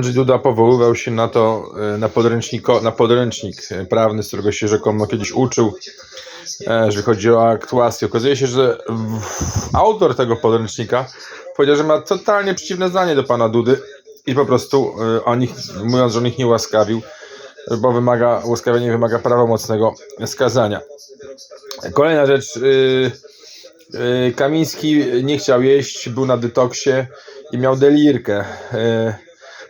Andrzej Duda powoływał się na to, e, na, podręczniko, na podręcznik e, prawny, z którego się rzekomo kiedyś uczył, e, jeżeli chodzi o aktuację. Okazuje się, że autor tego podręcznika powiedział, że ma totalnie przeciwne zdanie do pana Dudy i po prostu o nich, mówiąc, że on ich nie łaskawił, bo wymaga, łaskawienie wymaga prawomocnego skazania. Kolejna rzecz. y, y, Kamiński nie chciał jeść, był na detoksie i miał delirkę.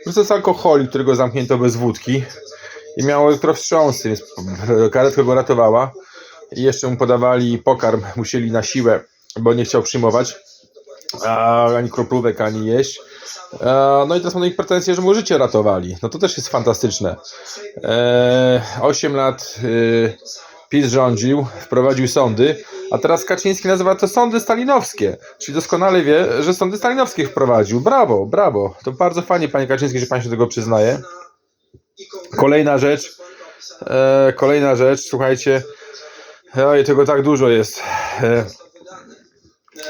Prostu jest alkoholik, którego zamknięto bez wódki i miał elektrowstrząsy, więc karetka go ratowała. I jeszcze mu podawali pokarm, musieli na siłę, bo nie chciał przyjmować a, ani kroplówek, ani jeść. E, No i teraz mam do nich pretensje, że mu życie ratowali. No to też jest fantastyczne. E, 8 lat y, PiS rządził, wprowadził sądy, a teraz Kaczyński nazywa to sądy stalinowskie. Czyli doskonale wie, że sądy stalinowskie wprowadził. Brawo, brawo. To bardzo fajnie, panie Kaczyński, że pan się tego przyznaje. Kolejna rzecz. E, kolejna rzecz, słuchajcie. Oj, tego tak dużo jest. E,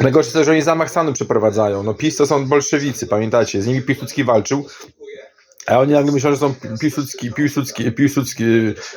Najgorsze to, że oni zamach stanu przeprowadzają. No PiS to są bolszewicy, pamiętacie? Z nimi Piłsudski walczył. A oni nagle myślą, że są Piłsudski, Piłsudski, Piłsudski,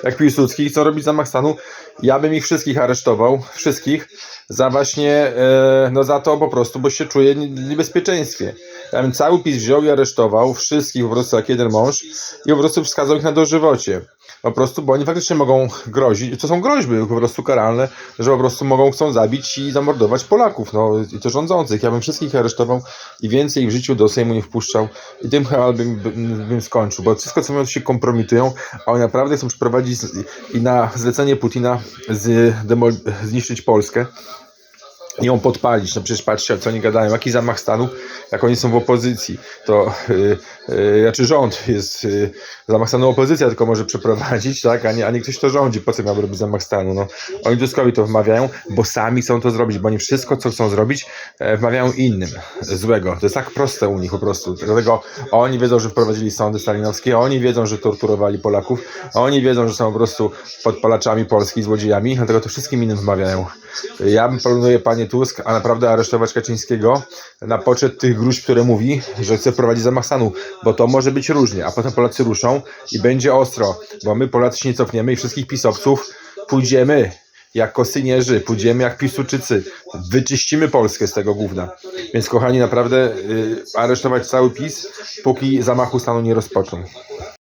jak Piłsudski chcą robić zamach stanu. Ja bym ich wszystkich aresztował, wszystkich, za właśnie, e, no za to po prostu, bo się czuję w niebezpieczeństwie. Ja bym cały PiS wziął i aresztował wszystkich po prostu jak jeden mąż i po prostu wskazał ich na dożywocie. Po prostu, bo oni faktycznie mogą grozić, to są groźby po prostu karalne, że po prostu mogą, chcą zabić i zamordować Polaków, no i to rządzących. Ja bym wszystkich aresztował i więcej w życiu do Sejmu nie wpuszczał i tym chyba bym, bym, skończył, bo wszystko co mówią się kompromitują, a oni naprawdę chcą przeprowadzić i na zlecenie Putina z, zniszczyć Polskę ją podpalić. No przecież patrzcie, co oni gadają, jaki zamach stanu, jak oni są w opozycji. To yy, yy, znaczy rząd jest yy, zamach stanu opozycja tylko może przeprowadzić, tak, a nie, a nie ktoś to rządzi. Po co miałby robić zamach stanu? No, oni Tuskowi to wmawiają, bo sami chcą to zrobić, bo oni wszystko, co chcą zrobić, e, wmawiają innym złego. To jest tak proste u nich po prostu. Dlatego oni wiedzą, że wprowadzili sądy stalinowskie, oni wiedzą, że torturowali Polaków, oni wiedzą, że są po prostu podpalaczami Polski, złodziejami, dlatego to wszystkim innym wmawiają. Ja bym proponuję, panie Tusk, a naprawdę aresztować Kaczyńskiego na poczet tych gruźb, które mówi, że chce prowadzić zamach stanu, bo to może być różnie, a potem Polacy ruszą i będzie ostro, bo my Polacy się nie cofniemy i wszystkich pisowców pójdziemy jak kosynierzy, pójdziemy jak pisuczycy, wyczyścimy Polskę z tego gówna. Więc kochani, naprawdę y, aresztować cały PiS, póki zamachu stanu nie rozpoczną.